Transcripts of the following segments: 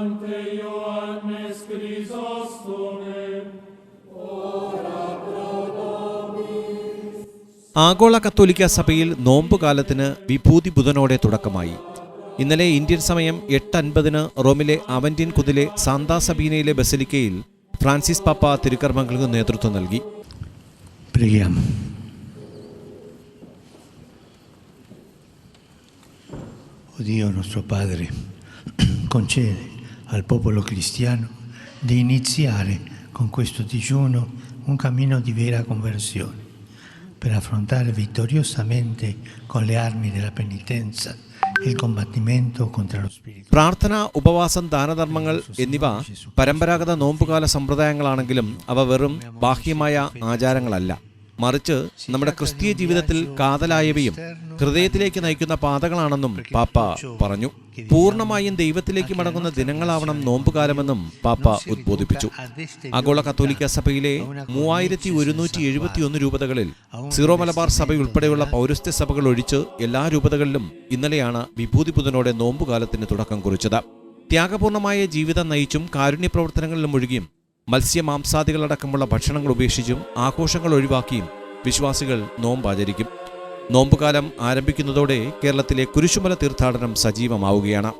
Sancte Ioannes Chrysostome, ora pro nobis. ആഗോള കത്തോലിക്ക സഭയിൽ നോമ്പുകാലത്തിന് വിഭൂതി ബുധനോടെ തുടക്കമായി. ഇന്നലെ ഇന്ത്യൻ സമയം എട്ട് അൻപതിന് റോമിലെ അവന്റിൻ കുതിലെ സാന്താ സബീനയിലെ ബസലിക്കയിൽ ഫ്രാൻസിസ് പാപ്പ തിരുക്കർമ്മങ്ങൾക്ക് നേതൃത്വം നൽകി. പ്രിയം Dio nostro al popolo cristiano di iniziare con questo digiuno un cammino di vera conversione per affrontare vittoriosamente con le armi della penitenza il combattimento contra lo spirito. പ്രാർത്ഥന ഉപവാസം ദാനധർമ്മങ്ങൾ എന്നിവ പരമ്പരാഗത നോമ്പുകാല സമ്പ്രദായങ്ങളാണെങ്കിലും അവ വെറും ബാഹ്യമായ ആചാരങ്ങളല്ല മറിച്ച് നമ്മുടെ ക്രിസ്തീയ ജീവിതത്തിൽ കാതലായവയും ഹൃദയത്തിലേക്ക് നയിക്കുന്ന പാതകളാണെന്നും പാപ്പ പറഞ്ഞു. പൂർണമായും ദൈവത്തിലേക്ക് മടങ്ങുന്ന ദിനങ്ങളാവണം നോമ്പുകാലമെന്നും പാപ്പ ഉദ്ബോധിപ്പിച്ചു. ആഗോള കത്തോലിക്ക സഭയിലെ മൂവായിരത്തി ഒരുന്നൂറ്റി എഴുപത്തിയൊന്ന് രൂപതകളിൽ സീറോ മലബാർ സഭയുൾപ്പെടെയുള്ള പൗരസ്ത്യ സഭകൾ ഒഴിച്ച് എല്ലാ രൂപതകളിലും ഇന്നലെയാണ് വിഭൂതി ബുധനോടെ നോമ്പുകാലത്തിന് തുടക്കം കുറിച്ചത്. ത്യാഗപൂർണമായ ജീവിതം നയിച്ചും കാരുണ്യ പ്രവർത്തനങ്ങളിലും ഒഴുകിയും മത്സ്യമാംസാദികളടക്കമുള്ള ഭക്ഷണങ്ങൾ ഉപേക്ഷിച്ചും ആഘോഷങ്ങൾ ഒഴിവാക്കിയും വിശ്വാസികൾ നോമ്പ് ആചരിക്കും. നോമ്പുകാലം ആരംഭിക്കുന്നതോടെ കേരളത്തിലെ കുരിശുമല തീർത്ഥാടനം സജീവമാവുകയാണ്.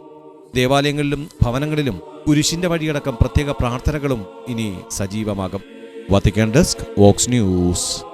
ദേവാലയങ്ങളിലും ഭവനങ്ങളിലും കുരിശിന്റെ വഴിയടക്കം പ്രത്യേക പ്രാർത്ഥനകളും ഇനി സജീവമാകും. Vatican desk Vox news.